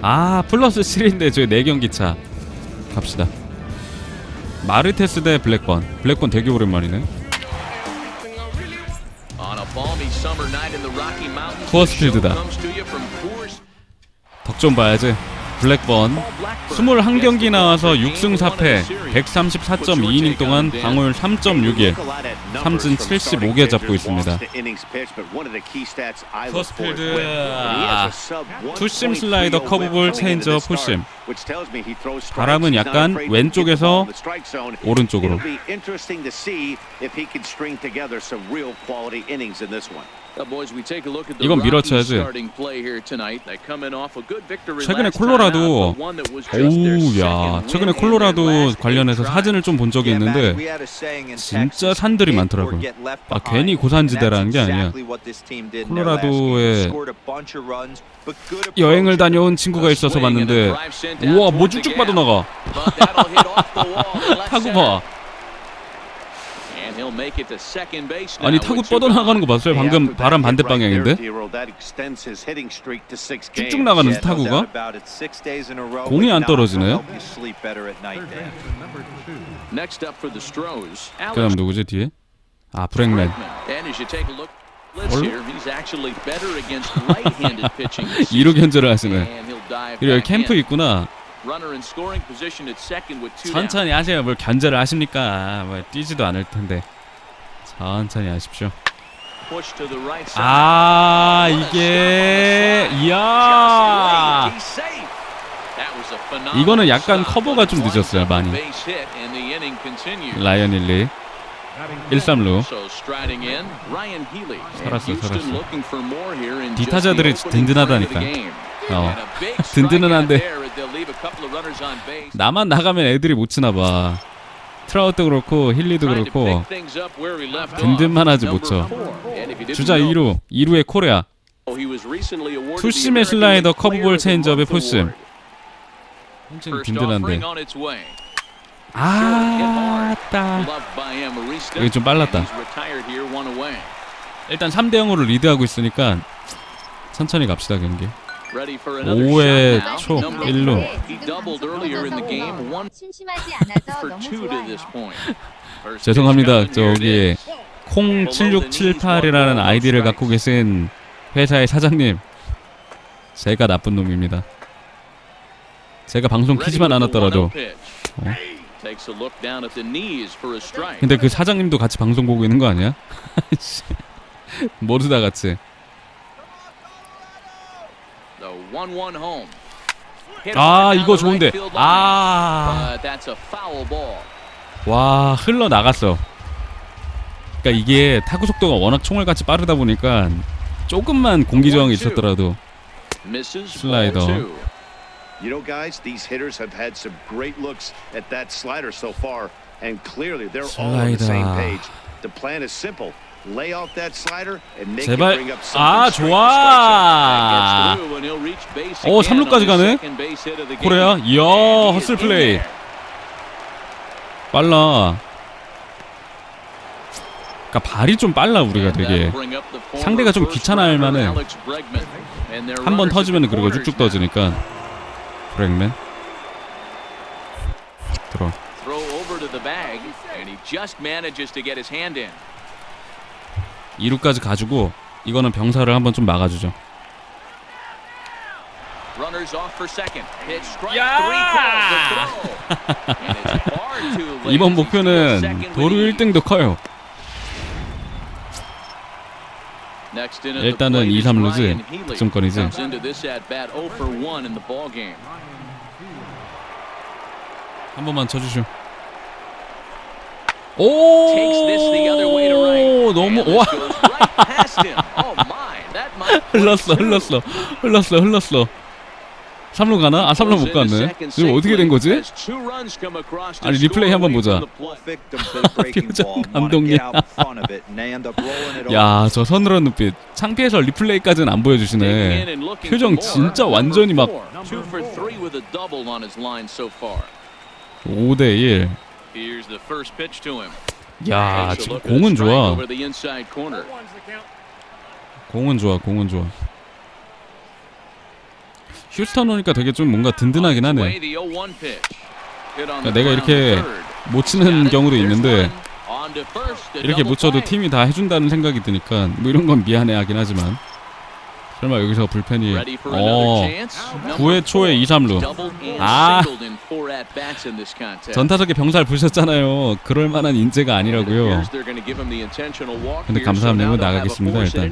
아 플러스 7인데 저희 4경기 차 갑시다 마르테스 대 블랙번 블랙번 되게 오랜만이네 On a balmy summer night in the Rocky Mountains, 투어 the show 스필드다. comes to you from Coors 덕좀 봐야지 블랙번. 21경기 나와서 6승 4패 134.2이닝 동안 방울 3.61 삼진 75개 잡고 있습니다. 퍼스필드 투심 슬라이더 커브볼 체인지업 푸심 바람은 약간 왼쪽에서 오른쪽으로. 이건 밀어쳐야지. 최근에 콜로라도 오우 야 최근에 콜로라도 관련해서 사진을 좀 본 적이 있는데 진짜 산들이 많더라고요. 아, 괜히 고산지대라는 게 아니야. 콜로라도에 여행을 다녀온 친구가 있어서 봤는데 우와 뭐 쭉쭉 빠져나가. 타구 봐. 아니 타구 뻗어나가는 거 봤어요? 방금 바람 반대 방향인데? 쭉쭉 나가는 타구가? 공이 안 떨어지네요 그 다음 누구지 뒤에? 아 브렉맨. 이루 견제를 하시네 그리고 여기 캠프 있구나. 천천히 하세요. 뭘 견제를 하십니까? 뭐 뛰지도 않을 텐데. 천천히 하십시오. 아 이게 이야. 이거는 약간 커버가 좀 늦었어요, 많이. 라이언 힐리. 1-3루. 살았어, 살았어. 디타자들이 든든하다니까. 어. 든든은 한데 나만 나가면 애들이 못 치나 봐. 트라우트 그렇고 힐리도 그렇고 든든만 하지 못 쳐. 주자 2루 2루의 코레아. 투심의 슬라이더 커브볼 체인지업의 포심. 엄청 든든한데. 아 따. 여기 좀 빨랐다. 일단 3대 0으로 리드하고 있으니까 천천히 갑시다 경기 5회 초 1루. 1루 심심하지 않아서 너무 좋아요. 죄송합니다. 저기 콩 7678이라는 아이디를 갖고 계신 회사의 사장님. 제가 나쁜 놈입니다. 제가 방송 키지만 않았더라도. 어? 근데 그 사장님도 같이 방송 보고 있는 거 아니야? 씨. 모두 다 같이 아 이거 좋은데 아와 흘러 나갔어. 그러니까 이게 타구 속도가 워낙 총알같이 빠르다 보니까 조금만 공기 저항이 있었더라도 슬라이더 You know, guys, these hitters have had some great looks at that slider so far, and clearly they're all on the same page. The plan is simple: lay off that slider and make 제발. it bring up 아. 좋아. 오, 3루까지 가네? 코레아 이야 허슬 플레이 빨라. 그러니까 발이 좀 빨라 우리가 되게 상대가 좀 귀찮아할 만해. 한한번 터지면 그리고 쭉쭉 떠지니까 브렉맨 들어. 네. 2루까지 가지고 이거는 병사를 한번 좀 막아주죠. 이번 목표는 도루 1등도 커요. 일단은 2, 3루지 득점권이지. 한 번만 쳐주시오. 오 너무 와. 흘렀어 흘렀어 흘렀어 흘렀어. 3루 가나? 아 3루 못 갔네. 이거 어떻게 된 거지? 아니 리플레이 한번 보자. 표정 감동이야. 야저 서늘한 눈빛. 창피해서 리플레이까지는 안 보여주시네. 표정 진짜 완전히 막 5대1 야 지금 공은 좋아. 공은 좋아 공은 좋아. 휴스턴 오니까 되게 좀 뭔가 든든하긴 하네. 그러니까 내가 이렇게 못 치는 경우도 있는데 이렇게 못 쳐도 팀이 다 해준다는 생각이 드니까 뭐 이런 건 미안해 하긴 하지만 설마 여기서 불펜이 어 9회 초에 2, 3루 아. 전타석에 병살 부셨잖아요. 그럴 만한 인재가 아니라고요. 근데 감사함님은 나가겠습니다 일단.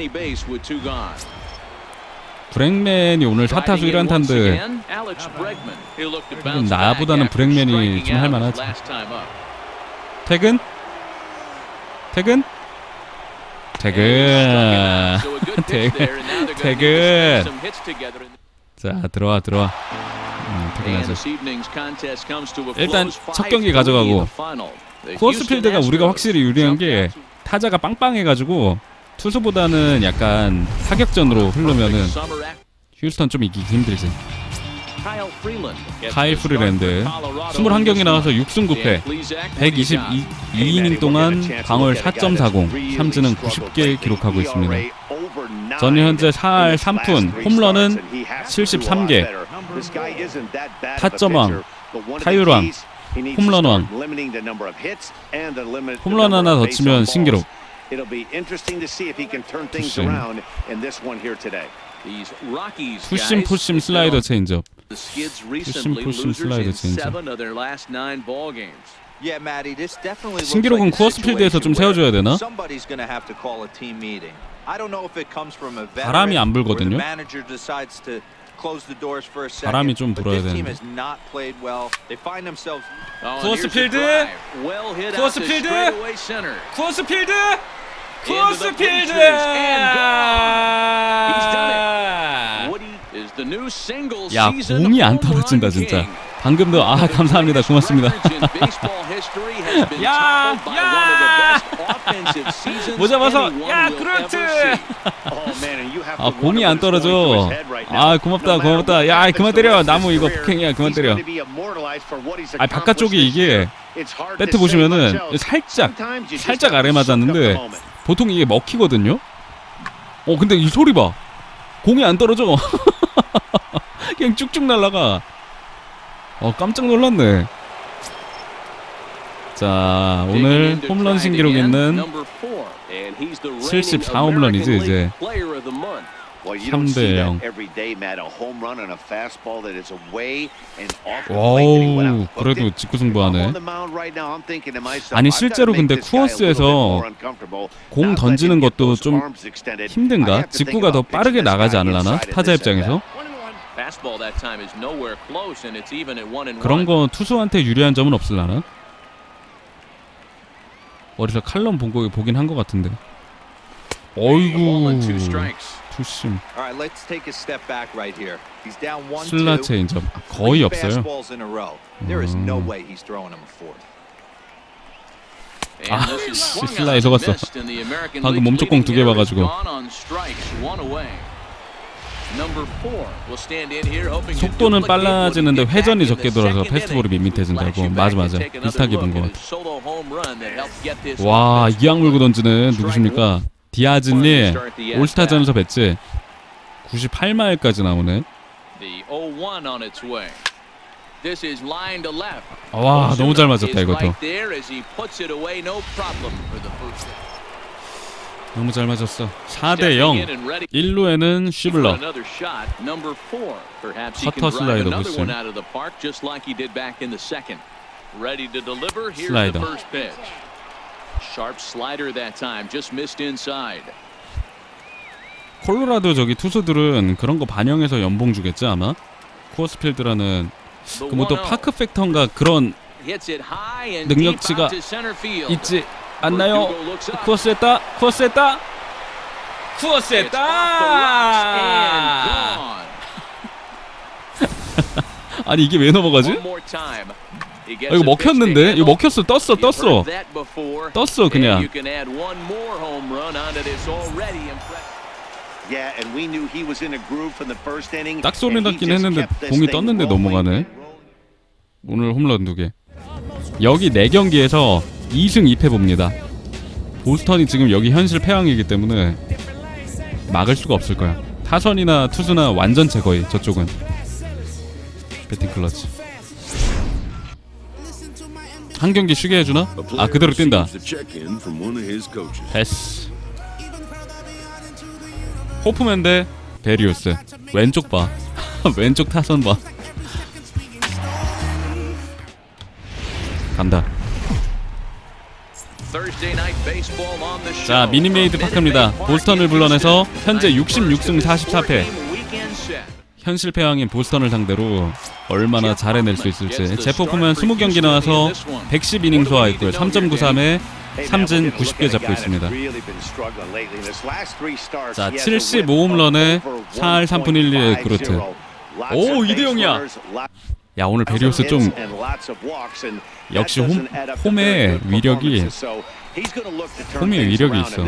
브렉맨이 오늘 사타수 1안타인데 그럼 나보다는 브렉맨이 좀 할만하지. 퇴근? 퇴근? 퇴근. 퇴근. 퇴근. 자 들어와 들어와. 음. 일단 첫 경기 가져가고 쿠어스필드가 우리가 확실히 유리한 게 타자가 빵빵해가지고 투수보다는 약간 타격전으로 흐르면은 휴스턴 좀 이기기 힘들지. 카일 프리랜드 21경기 나와서 6승 9패. 122이닝 동안 방울 4.40 삼진은 90개 기록하고 있습니다. 저는 현재 4할 3푼 홈런은 73개. 타점왕, 타율왕, 홈런왕. 홈런 하나 더 치면 신기록. 푸심 푸심 슬라이더 체인지업 푸심 푸심 슬라이더 체인지업 신기록은 쿠어스필드에서 좀 세워줘야 되나? 바람이 안 불거든요. 바람이 좀 불어야 되는데. 쿠어스필드! 쿠어스필드! 쿠어스필드! 쿠어스필드! 야 공이 안 떨어진다 진짜. 방금도 아 감사합니다. 고맙습니다. 야! 야! 뭐 잡아서 야 그렇지! 아 공이 안 떨어져. 아 고맙다 고맙다. 야 그만 때려 나무 이거 폭행이야 그만 때려. 아 바깥쪽이 이게 배트 보시면은 살짝 살짝 아래 맞았는데 보통 이게 먹히거든요? 어 근데 이 소리 봐. 공이 안 떨어져 그냥 쭉쭉 날라가. 어 깜짝 놀랐네. 자 오늘 홈런 신기록 있는 74 홈런이지 이제. 3대 0 와우 그래도 직구 승부하네. 아니 실제로 근데 쿠어스에서 공 던지는 것도 좀 힘든가? 직구가 더 빠르게 나가지 않으려나? 타자 입장에서? 그런 거 투수한테 유리한 점은 없을라나? 어디서 칼럼 본 거 보긴 한 것 같은데. 어이구 투심. 슬라 체인점 거의 없어요. 아, 씨, 슬라이 속았어. 방금 몸쪽공 두 개 봐가지고. 속도는 빨라지는데 회전이 적게 돌아서 패스트볼이 밋밋해진다고 맞아 맞아 비슷하게 본 것 같아 와 이악 물고 던지는 누구십니까? 디아즈님 올스타전에서 뵀지. 98마일까지 나오네 와 너무 잘 맞았다 이것도 너무 잘 맞았어. 4대 0 1루에는 쉬블러. 커터 슬라이더 보시죠. 슬라이더. 콜로라도 저기 투수들은 그런 거 반영해서 연봉 주겠지 아마? 쿠어스필드라는 The 그뭐또 1-0. 파크 팩터인가 그런 능력치가. 있지 쿠어스했다 It's off the rocks and 쿠어스했다 gone. 아니 이게 왜 넘어가지? One more time. He gets 아, 이거 먹혔는데. 이거 먹혔어 떴어 떴어 heard that before. 떴어 그냥 And you can add one more home run onto this already impressive. Yeah, and we knew he was in a groove from the first inning. 딱 소리 났긴 했는데 공이 떴는데 넘어가네. 오늘 홈런 두개 여기 4경기에서 2승 2패 봅니다. 보스턴이 지금 여기 현실 패왕이기 때문에 막을 수가 없을 거야. 타선이나 투수나 완전체 거의 저쪽은. 배팅 클러치. 한 경기 쉬게 해주나? 아 그대로 뛴다. 패스. 호프맨 대 베리우스. 왼쪽 봐. 왼쪽 타선 봐. 간다 자 미니메이드 파크입니다. 보스턴을 불러내서 현재 66승 44패. Weekend set. 현실 패왕인 보스턴을 상대로 얼마나 잘 해낼 수 있을지. 제포프면 20경기 나와서 110이닝 소화했고요. 3.93에 삼진 90개 잡고 있습니다. 자, 75홈런에 4할 3분 1리의 그루트. 오, 이대 영이야. 야 오늘 베리우스 좀 역시 홈, 홈의 위력이 홈의 위력이 있어.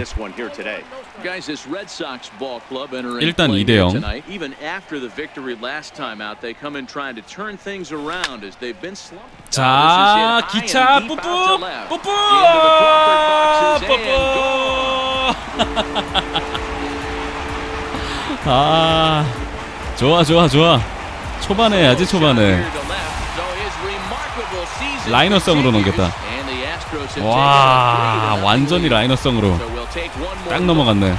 일단 play 2대 here 0. tonight. Even after the victory last time out, they come in trying to turn things around as they've been slumped. 자 기차 뿌뿌. 뿌뿌. 뿌뿌 아 좋아 좋아 좋아 초반에 해야지 초반에 라이너성으로 넘겼다. 와 완전히 라이너성으로 딱 넘어갔네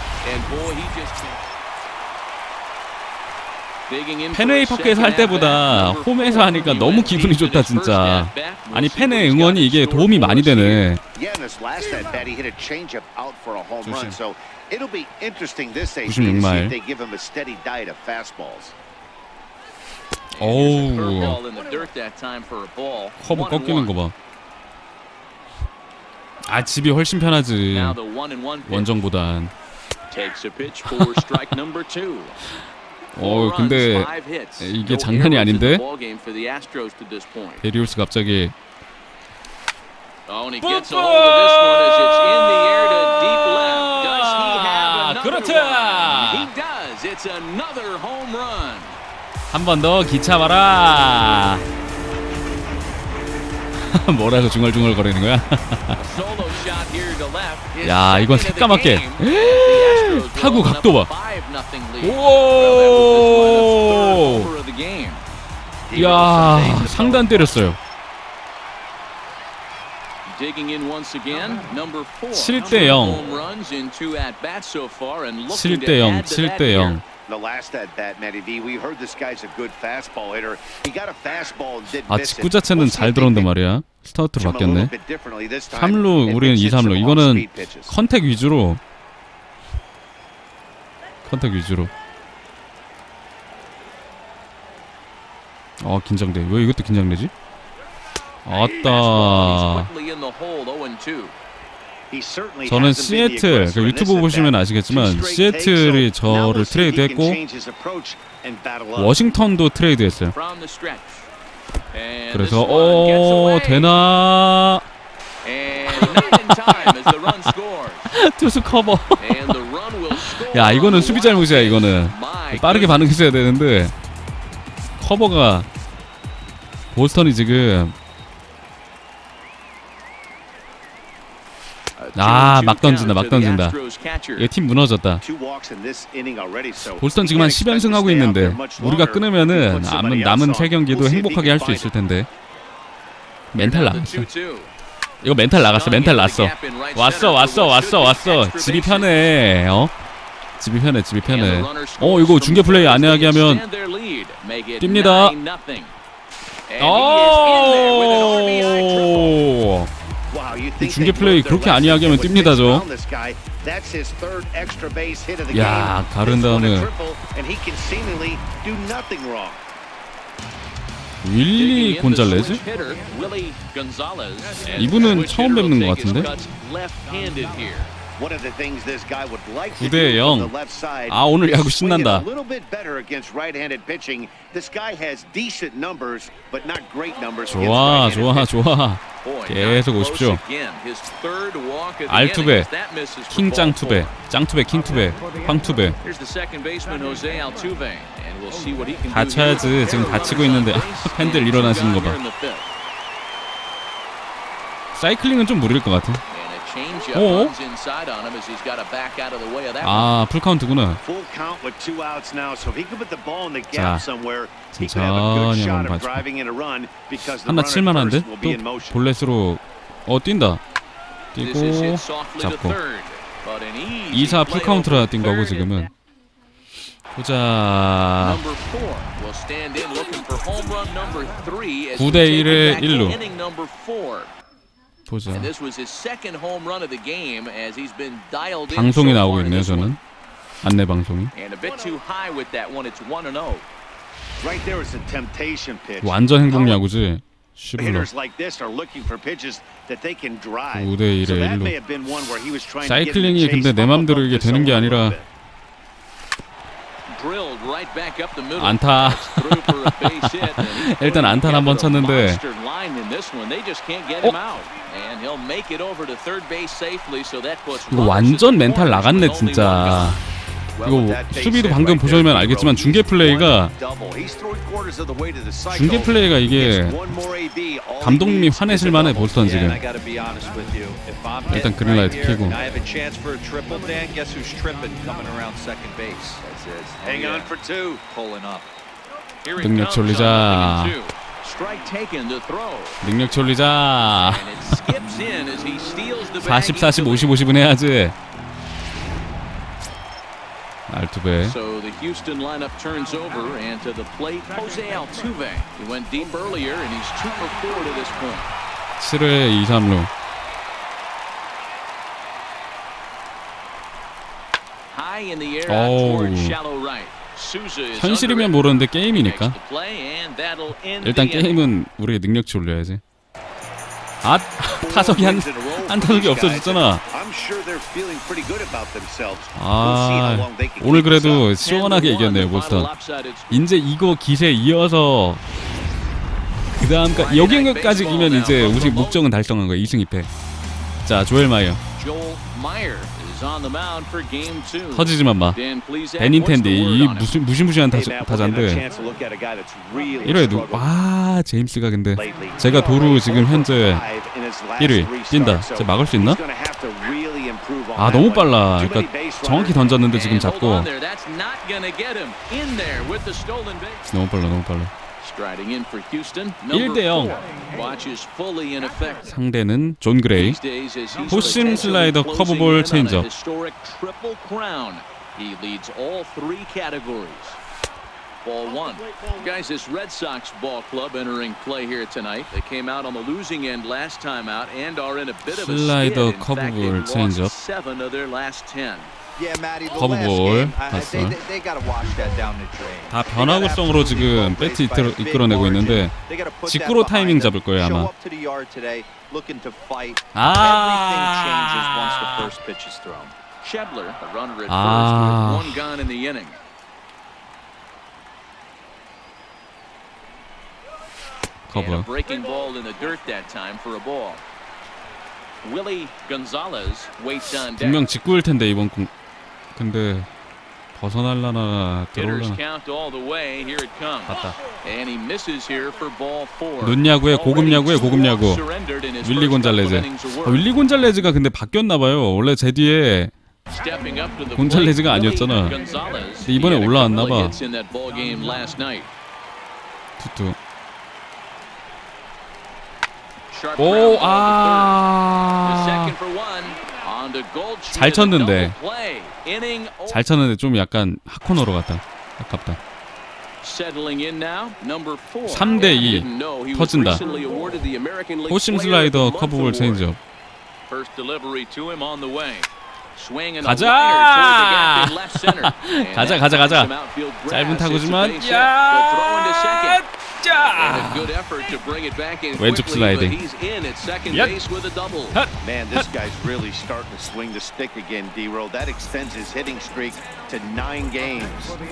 펜웨이 파크에서 할 때보다 홈에서 하니까 너무 기분이 좋다 진짜 아니 팬의 응원이 이게 도움이 많이 되네 Yeah, in his last at bat, he hit a changeup out for a home run. So it'll be interesting this age to see 96 마일. if they give him a steady diet of fastballs. 어우 커브 꺾이는 거 봐 아 집이 훨씬 편하지 원정보단 어 근데 이게 장난이 아닌데 베리우스 갑자기 Oh, 그렇다. 한 번 더 기차 봐라 뭐라고 중얼중얼 거리는 거야 야, 이건 새까맣게. 타구 각도 봐. a 5-0 lead. 오. 이야 상단 때렸어요 Digging in once again, number four. 7대 0. Home runs in two at-bats so far and looking to 7대 0 add to that 7대 here. 0 The last at bat, Matty V, we heard this guy's a good fastball hitter. He got a fastball and didn't 아 miss 직구. 자체는 잘 can 말이야 스타트로 바뀌었네 little bit differently this time 3루 and 우리는 mix 2, in some 3루 이거는. 컨택 위주로 컨택 위주로 어 긴장돼 왜 이것도 긴장되지? 아따 저는 시애틀 그 유튜브 보시면. 아시겠지만 시애틀이 저를 트레이드했고. 워싱턴도 트레이드했어요 그래서 어. 되나. 투수 커버. 야 이거는 수비 잘못이야 이거는 빠르게 반응했어야 되는데 커버가 보스턴이 지금 아, 막 던진다, 막 던진다. 이팀 무너졌다 he 지금 한 can't expect 10연승 to 하고 stay out 있는데 there much 우리가. 끊으면은 남은 남은 else 세 on. 경기도 We'll see if he 행복하게 can 할수 있을. 텐데 멘탈 나갔어 2-2. 이거 멘탈 나갔어 멘탈 났어 왔어 왔어 왔어 왔어 집이 편해 어 집이 편해 집이 편해 어 이거 중계 플레이 안 하게 하면 뜁니다. 오 중계 플레이 그렇게 아니하게 하면 뜁니다, 저. 야. 가른 다음에. 윌리 곤잘레즈 이분은 처음 뵙는 것 같은데? One of the things this guy would like to 9대 do from 0. the left side 아, 오늘 야구 신난다. A little bit better against right-handed pitching. This guy has decent numbers, but not great numbers against 좋아 좋아. 좋아 계속 오십시오. 알투베, 킹짱 투베 짱 투베 킹 투베 황 투베 다 쳐야지. 지금 다치고 있는데 팬들 일어나시는 거 봐. 사이클링은 좀 무리일 것 같아 Oh. that. 아 풀카운트구나. Full count with two outs now, so if he could put the ball in the 자, gap somewhere, he could have a good 천천히 shot 한번 of 봐줘. driving in a run because the 하나 칠만한데? first will be in 또 motion. 볼넷으로 어 뛴다. This is 뛰고 hit softly to 잡고 third, but an easy 2사 play 풀카운트라 뛴 거고. 지금은. 보자. Number four will stand in looking for home run number three as 9대 we take 1의 it back to 1루. 보자. And this was his second home run of the game as he's been dialed in 방송이 나오고 있네요. 저는. 안내 방송이. And a bit too high with that one. It's 1 and 0. Right there is a temptation pitch. 완전 행복 야구지. The 슈블러. hitters like this are looking for pitches that they can drive. 9대 1의 So that 1루. may have been one where he was trying to get in 사이클링이 the chase, 근데 내 맘대로 이게 되는 게 아니라 bit. Drilled right back up the middle. 안타. 일단 안타는 한번 쳤는데. Line in this one. They just can't get him out. And he'll make it over to third base safely, so that puts 이거 완전 멘탈 나갔네 진짜. 이거 수비도 방금 보시면 알겠지만 중계 플레이가 one double. He's three quarters of the way to the cycle. 중계 플레이가 이게 감독님이 화내실 만해. 보스턴 지금. and I gotta be honest with you. If I'm 일단 그린라이트 켜고. and I have a chance for a triple, Dan, guess who's tripping coming around second base? That's it. Hang Oh, on yeah. for two. Pulling up. Here he 능력 comes on 졸리자. 능력 졸리자. The 40, bag 40, 50, 50은 해야지. 알투베. So the Houston lineup turns over and to the plate Jose Altuve. He went deep earlier and he's two for four to this point. 7회 2, 3루. High in the air out 어우. toward shallow right. 현실이면. 모르는데 게임이니까. 일단. 게임은 우리의 능력치 올려야지. 아 타석이 한, 한 타석이 없어졌잖아. 아 오늘 그래도. 시원하게 10 to 1, 이겼네요 보스턴. 이제 이거 기세 이어서 그 다음까 여기까지 이기면 이제 우리 목적은 달성한 거야 2승 2패. 자 조엘 마이어 터지지만 마. 베닌텐디 이? 무시, 무시무시한 타자, 타자인데 chance to look at a guy that's really 1회 누? 와 제임스가 근데. 제가 도루 지금 현재 Five in his last 1위 three 뛴다. 제 막을 수 있나? 아 너무. 빨라. 그러니까 정확히. 던졌는데 지금 잡고. 너무 빨라 너무 빨라. Striding in for Houston. 1대 0. Watch is fully in effect. 상대는 존 그레이. These days as he's 호심 potentially 슬라이더 closing 커브볼 in on a 체인지업. Historic triple crown. He leads all three categories. Ball one. Guys, this Red Sox ball club entering play here tonight. They came out on the losing end last time out and are in a bit of a skid. 슬라이더 In fact, 커브볼 they've 체인지업. lost seven of their last ten. 커브볼 봤어. 다 변화구성으로 지금 배트 이끌어, big 이끌어내고. 있는데 직구로 타이밍. 잡을 거예요 아마. 아. Ah. a 커브. 분명 직구일 텐데 이번 공. 근데 벗어날라나 들어올라나. 맞다. Four. 눈야구에 고급 야구에 two 고급 야구. 윌리 곤잘레즈. 아. 윌리 곤잘레즈가 근데 바뀌었나 봐요. 원래 제 뒤에 곤잘레즈가 아니었잖아. 근데 이번에 He had a 올라왔나 couple of 봐. hits in that ball game last night. 투투. Sharp 오, ground ball to third. The 아. second for one. On to Goldschmidt. 잘 쳤는데. 잘 쳤는데 좀 약간 핫코너로 갔다. 아깝다. Settling in now, number four. 3대 2. Didn't know he was 터진다. 호심 슬라이더 커브볼. 체인지업. 가자! 가자, 가자, 가자. 짧은 타구지만 base hit. They'll throw into second. And a 야! good effort to bring it back in 왼쪽 quickly, but 슬라이딩. he's in at second 얍. base with a double. Man, this guy's really starting to swing the stick again, D-Roll. That extends his hitting streak to nine games.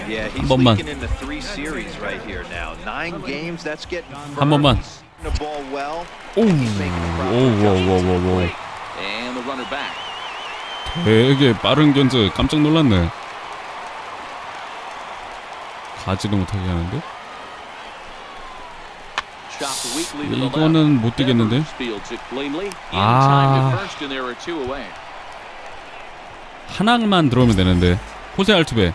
Yeah, he's 한 번만. leaking into three series right here now. Nine games, that's getting 한 번만. the ball well. 오, He's making proper 오오오오오. And the runner back. 되게 빠른 견제 깜짝 놀랐네. 가지도 못하게 하는데? 이거는 못 뛰겠는데. 아. 하나만 들어오면 되는데. 호세 알투베.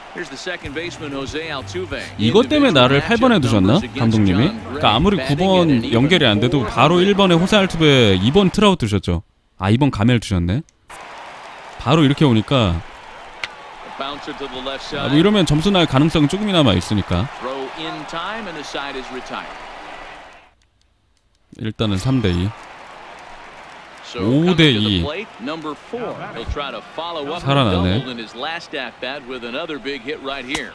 이것 때문에 나를 8번에 두셨나? 감독님이? 그러니까 아무리 9번 연결이 안 돼도 바로 1번에 호세 알투베 2번 트라우트 두셨죠. 아 2번 가멜 두셨네. 바로 이렇게 오니까 아. 뭐 이러면 점수 날 가능성이 조금이나마 있으니까 Throw in time, and the side is retired. 일단은 3대 2. So 오 coming 대 to the 이. plate, number four. He'll try to follow up with a 살아나네. double in his last at bat with another big hit right here.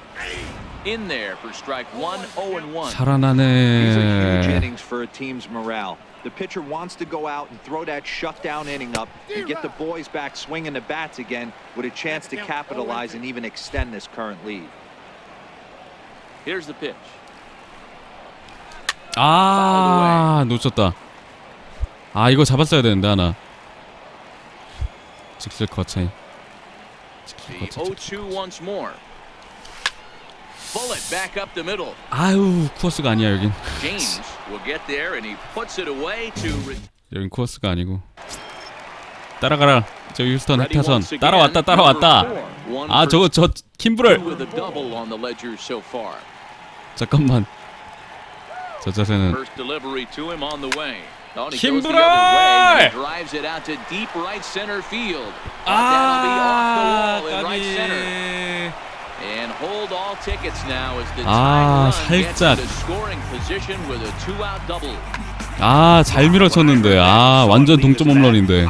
In there for strike one, 0 and 1. These are huge 살아나네. innings for a team's morale. The pitcher wants to go out and throw that shutdown inning up and get the boys back swinging the bats again with a chance to capitalize and even extend this current lead. Here's the pitch. 아 놓쳤다. 아 이거 잡았어야 되는데 하나. 직슬 커체. 직슬 The 커체. 0-2 once more. Bullet back up the middle. 아유 코어스가 아니야 여긴. James will get there and he puts it away to re- 여긴 코어스가 아니고. 따라가라. 저 휴스턴 again. 따라왔다 따라왔다. 아 저거 저 far. 잠깐만. 저 자세는. Oh, the 아. 까비. 아, 살짝. 아, 잘 밀어쳤는데. 아, 완전 동점 홈런인데.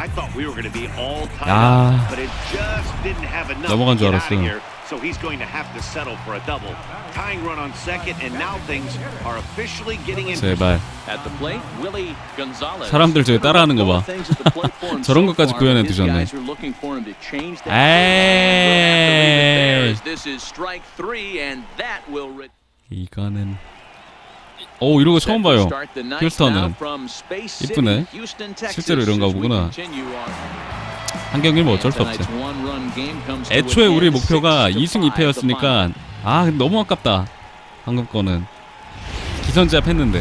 Enough 넘어간 줄 get out of 알았어. here, so he's going to have to settle for a double. Tying run on second, and now things are officially getting interesting. 제발. At the plate, Willie Gonzalez. 사람들 저기 따라하는 거 봐. Things at the plate for him 저런 so 것까지 far, 구현해 but his 두셨네. guys are looking for him to change that. 에이. This is strike three, and that will re- 이거는 오, 이러고 처음 봐요. 휴스턴은. 이쁘네. 실제로 이런가 as we 보구나. 한 경기는 어쩔 수 없지. 애초에 우리 목표가 six to 2승 five, the final. 2패였으니까 아, 너무 아깝다. 방금 거는 기선제압 했는데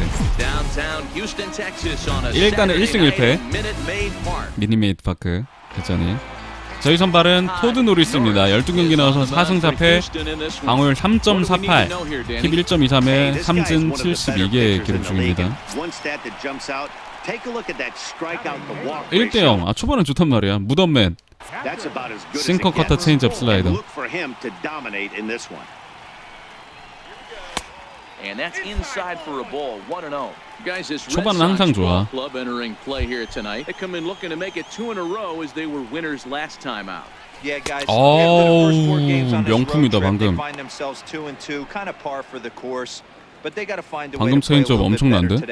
일단은 Saturday 1승 night 1패. at Minute Maid Park. 미니메이트 파크 대전이 저희 선발은 토드 노리스입니다. 12경기 나와서 4승 4패, 방울 3.48, 힙 1.23에 3진 72개 기록 중입니다. One stat that jumps out. Take a look at that strikeout to walk 1대 0. 아 초반은 좋단 말이야. 무덤맨. 싱커 커터. 체인지업 슬라이더. 초반은 Sox 항상 좋아. ball club entering play here tonight. They come in looking to make it two in a row as they were winners last time out. Yeah, guys. 어우, after the first four games on this road 명품이다, trip, they 방금. find themselves two and two, kind of par for the course. But they got to find a way 방금 to play a 체인지업 little bit 엄청난데? better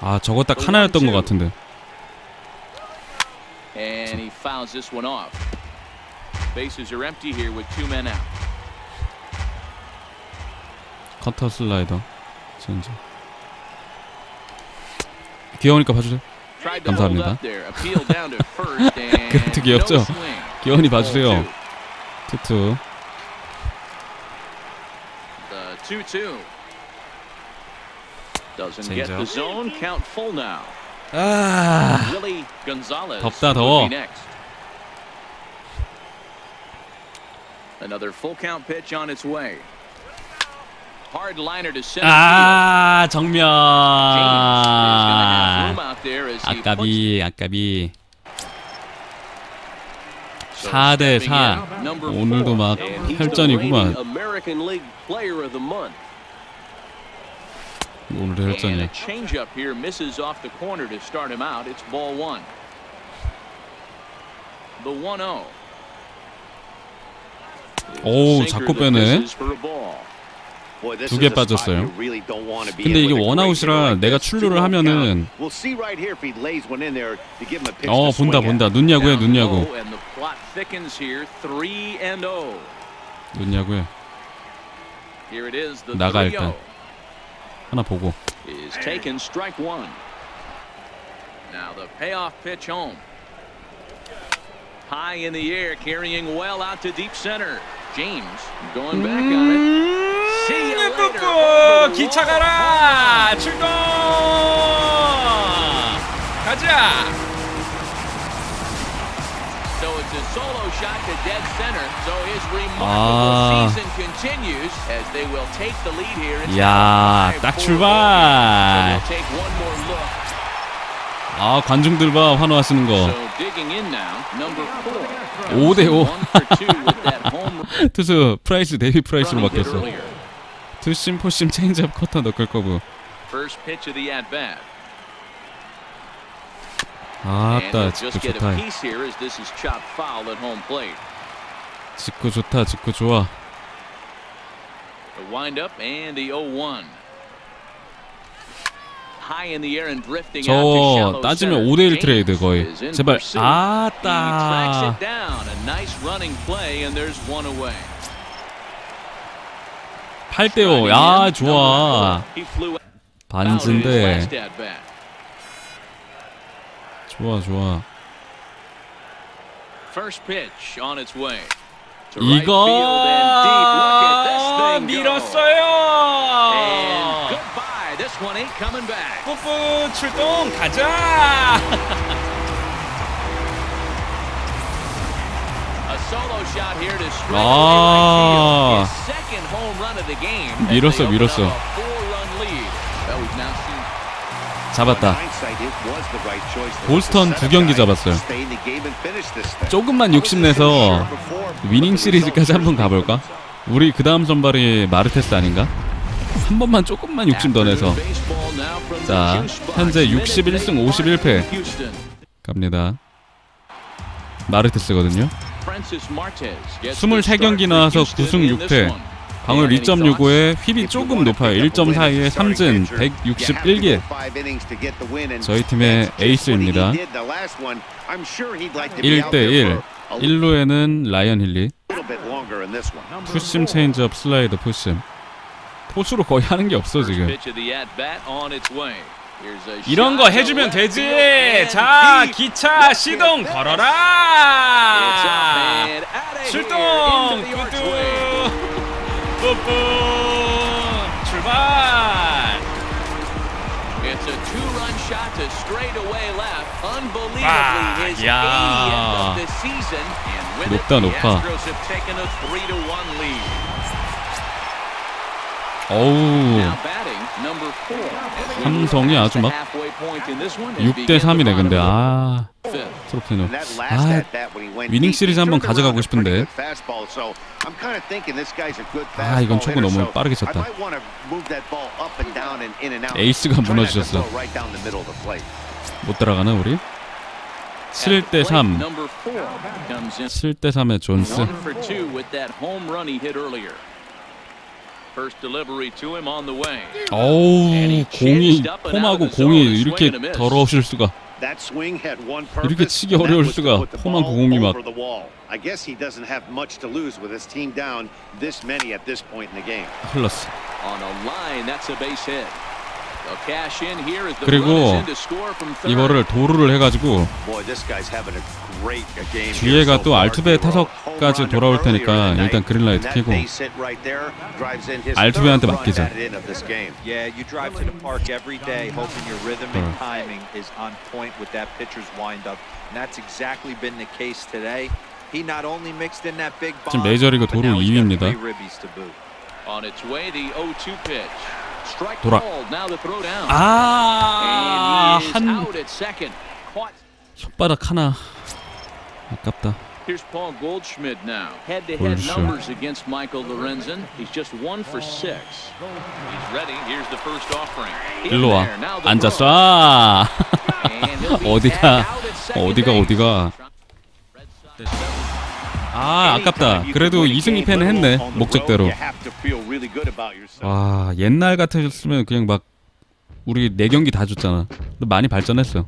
아 저거 딱 하나였던 것 같은데. And he fouls this one off. Bases are empty here with two men out. 커터 슬라이더. 체인지. 귀여우니까 봐주세요. 감사합니다. 그것도 귀엽죠? 귀여운이 Ball 봐주세요. 투투. The 2-2. Doesn't get the zone. Count full now. 아, Willie Gonzalez 덥다, will 더워. be next. Another full count pitch on its way. Hard liner to center 아 field. James is gonna have room 정면. out there as he puts 아까비, 아까비. So 4대 stepping 4. in, number 오늘도 four. 막 And he's the 혈전이구만. reigning American League Player of the Month. 오늘의 And a 혈전이야. changeup here misses off the corner to start him out. It's ball one. The 1-0. 오, 자꾸 빼네. 두개 a spot 빠졌어요. 근데 이게 원아웃이라 내가 this. 출루를 하면은 어 본다 본다 at. 눈 야구해 Down 눈 야구 low, and the plot thickens here. 3 and 0. 눈 야구해 Here it is. The 나가, 3-0 일단. 하나 보고 is taken strike one. Now the payoff pitch home. High in the air, carrying well out to deep center. James going back on it. See you later. Over 뿌뿌 the 기차 wall. 가라 출동 가자 It's 야, 딱 출발. 아 관중들 봐 환호하 시는 거 now, number four. 5대 5 One for two with that home 투수 프라이스 데이비 프라이스로 바뀌었어. 투심 포심 체인지업 커터 너클 거부 First pitch of the at bat. 아따 직구 좋다. 직구 좋다 직구 좋아 The windup and the 0-1. High in the air and drifting out to 저 따지면 center. 5대1 트레이드 거의 제발 아따 it down. A nice running play and there's one away. 8대5 야 좋아 bat. 좋아 좋아 First pitch on its way. 이거 밀었어요 goodbye. This one ain't coming back. 뿌뿌 출동 가자 아. 밀었어, 밀었어. 잡았다. 볼스턴 두 경기 잡았어요. 조금만 욕심내서 위닝 시리즈까지 한번 가볼까? 우리 그 다음 선발이 마르테스 아닌가? 한 번만 조금만 욕심 더 내서 자. 현재 61승 51패 Houston. 갑니다. 마르테스거든요. Francis Marquez gets the 23경기 start 나와서 for 9승 Houston in this 6패. 방울 And any 2.65에 휩이 조금 높아요. 1.42에 3진 161개. 저희 팀의 에이스입니다. 1대1 1루에는 라이언 힐리 푸심 체인지업 슬라이더 푸심 포수로 거의 하는 게 없어 지금 이런 거 해주면 되지 자. 기차 시동 걸어라 출동 into the archway. 뿌뿌 뿌뿌 출발 It's a two-run shot to straightaway left. Unbelievably, 와, his 야. 80th of the season. And with it, 높다, the 높아. Astros have taken a 3-1 lead. 어우 Now batting, 삼성이 아주 막 the halfway point in this one and 6대 begin the 3이네 근데 아. 트로피노 아, 아 위닝 시리즈 한번 가져가고 싶은데. 아 이건 초구 너무 빠르게 쳤다. 에이스가 무너지셨어. 못 따라가나 우리? 7대 3 Number four comes in 7대 3의 존스 어우 공이 폼하고 공이 이렇게 더러우실 수가 이렇게 치기 어려울 수가 폼한 공이 막- I guess he doesn't have much to lose with his team down this many at this point in the game. 흘렀어 그리고. 이거를 도루를 해가지고. 뒤에가 또. 알투베 타석까지 돌아올 테니까 일단 그린라이트 켜고 알투베한테 맡기자. 지금 메이저리그 도루 now he's got 2위입니다. Three ribbies to boot. On its way, the 0-2 pitch. Strike 돌아. 아, 한. 혓바닥 하나 아깝다 Here's Paul Goldschmidt now. Head-to-head Goldschmidt. numbers against Michael Lorenzen. He's just one for six. He's ready. Here's the first offering. In 일로 와 there. Now the 앉아 throw. 쏴 And he'll be 어디가, 어디가. 어디가. 아 아깝다 그래도 2승 2패는 했네 목적대로. 와 옛날 같았으면 그냥 막 우리 네 경기 다 줬잖아 많이 발전했어